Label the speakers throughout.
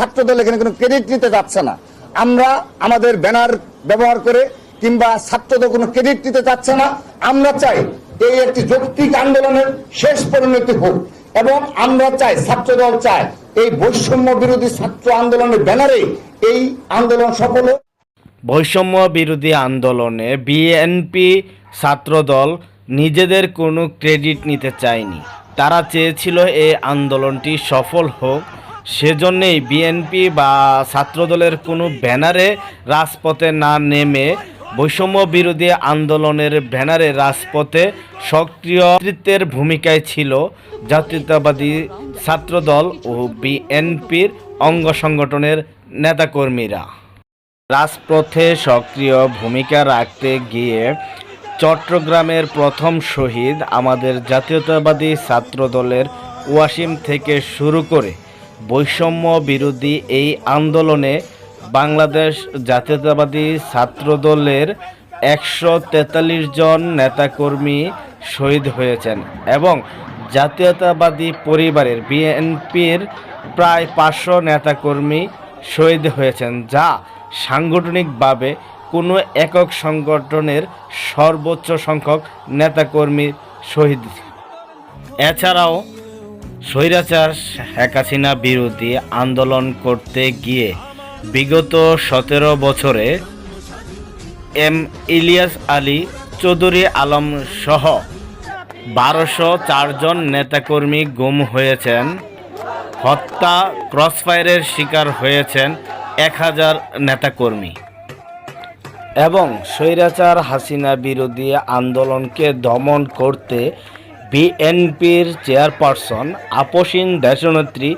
Speaker 1: ছাত্রদল এখানে কোনো ক্রেডিট নিতে যাচ্ছে না। আমরা আমাদের ব্যানার ব্যবহার করে কিংবা ছাত্রদল কোনো ক্রেডিট নিতে চাচ্ছে না। আমরা চাই এই একটি যৌক্তিক আন্দোলনের শেষ পরিণতি হোক এবং আমরা চাই, ছাত্রদল চায় এই বৈষম্য বিরোধী ছাত্র আন্দোলনের ব্যানারে এই আন্দোলন সফল হোক।
Speaker 2: বৈষম্য বিরোধী আন্দোলনে বিএনপি ছাত্রদল নিজেদের কোনো ক্রেডিট নিতে চায়নি। তারা চেয়েছিল এই আন্দোলনটি সফল হোক। সেজন্যেই বিএনপি বা ছাত্রদলের কোনো ব্যানারে রাজপথে না নেমে বৈষম্য বিরোধী আন্দোলনের ব্যানারে রাজপথে সক্রিয় নেতৃত্বের ভূমিকায় ছিল জাতীয়তাবাদী ছাত্রদল ও বিএনপির অঙ্গ সংগঠনের নেতাকর্মীরা। রাজপথে সক্রিয় ভূমিকা রাখতে গিয়ে চট্টগ্রামের প্রথম শহীদ আমাদের জাতীয়তাবাদী ছাত্রদলের ওয়াসিম থেকে শুরু করে বৈষম্য বিরোধী এই আন্দোলনে বাংলাদেশ জাতীয়তাবাদী ছাত্রদলের একশো তেতাল্লিশ জন নেতাকর্মী শহীদ হয়েছেন এবং জাতীয়তাবাদী পরিবারের বিএনপির প্রায় পাঁচশো নেতাকর্মী শহীদ হয়েছেন, যা সাংগঠনিকভাবে কোনো একক সংগঠনের সর্বোচ্চ সংখ্যক নেতাকর্মী শহীদ। এছাড়াও স্বৈরাচার শেখ হাসিনা বিরোধী আন্দোলন করতে গিয়ে বিগত সতেরো বছরে এম ইলিয়াস আলী চৌধুরী আলম সহ বারোশো চারজন নেতাকর্মী গুম হয়েছেন, হত্যা, ক্রসফায়ারের শিকার হয়েছেন এক হাজার নেতাকর্মী। এবং স্বৈরাচার হাসিনা বিরোধী আন্দোলনকে দমন করতে বিএনপির চেয়ারপারসন, আপসীন দেশনেত্রী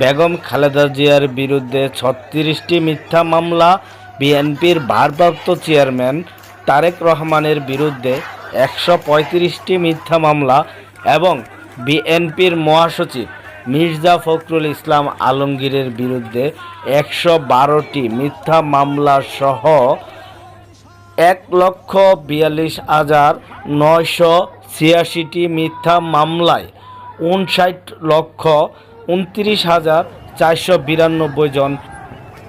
Speaker 2: বেগম খালেদা জিয়ার বিরুদ্ধে ছত্রিশটি মিথ্যা মামলা, বিএনপির ভারপ্রাপ্ত চেয়ারম্যান তারেক রহমানের বিরুদ্ধে একশো পঁয়ত্রিশটি মিথ্যা মামলা এবং বিএনপির মহাসচিব মির্জা ফখরুল ইসলাম আলমগীরের বিরুদ্ধে একশো বারোটি মিথ্যা মামলা সহ এক লক্ষ বিয়াল্লিশ হাজার নয়শো ছিয়াশিটি মিথ্যা মামলায় উনষাট লক্ষ উনত্রিশ হাজার চারশো বিরানব্বই জন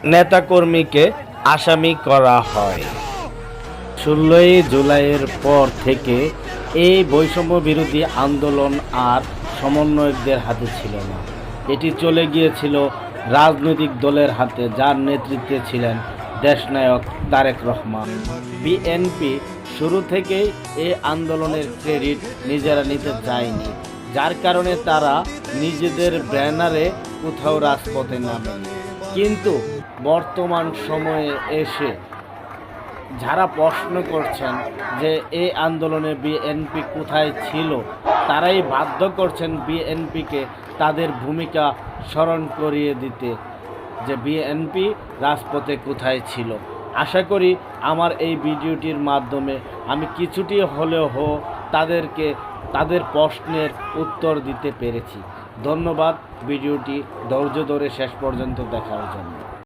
Speaker 2: নেতাকর্মীকে আসামি করা হয়। ষোলোই জুলাইয়ের পর থেকে এই বৈষম্য বিরোধী আন্দোলন আর সমন্বয়কদের হাতে ছিল না। এটি চলে গিয়েছিল রাজনৈতিক দলের হাতে, যার নেতৃত্বে ছিলেন দেশনায়ক তারেক রহমান। বিএনপি শুরু থেকেই এই আন্দোলনের ক্রেডিট নিজেরা নিতে চায়নি, যার কারণে তারা নিজেদের ব্যানারে কোথাও রাজপথে নামেন। কিন্তু বর্তমান সময়ে এসে যারা প্রশ্ন করছেন যে এই আন্দোলনে বিএনপি কোথায় ছিল, তারাই বাধ্য করছেন বিএনপিকে তাদের ভূমিকা স্মরণ করিয়ে দিতে। যে বিএনপি রাজপথে কোথায় ছিল। আশা করি আমার এই ভিডিওটির মাধ্যমে আমি কিছুটি হলেও হো তাদেরকে তাদের প্রশ্নের উত্তর দিতে পেরেছি। ধন্যবাদ, ভিডিওটি ধৈর্য ধরে শেষ পর্যন্ত দেখার জন্য।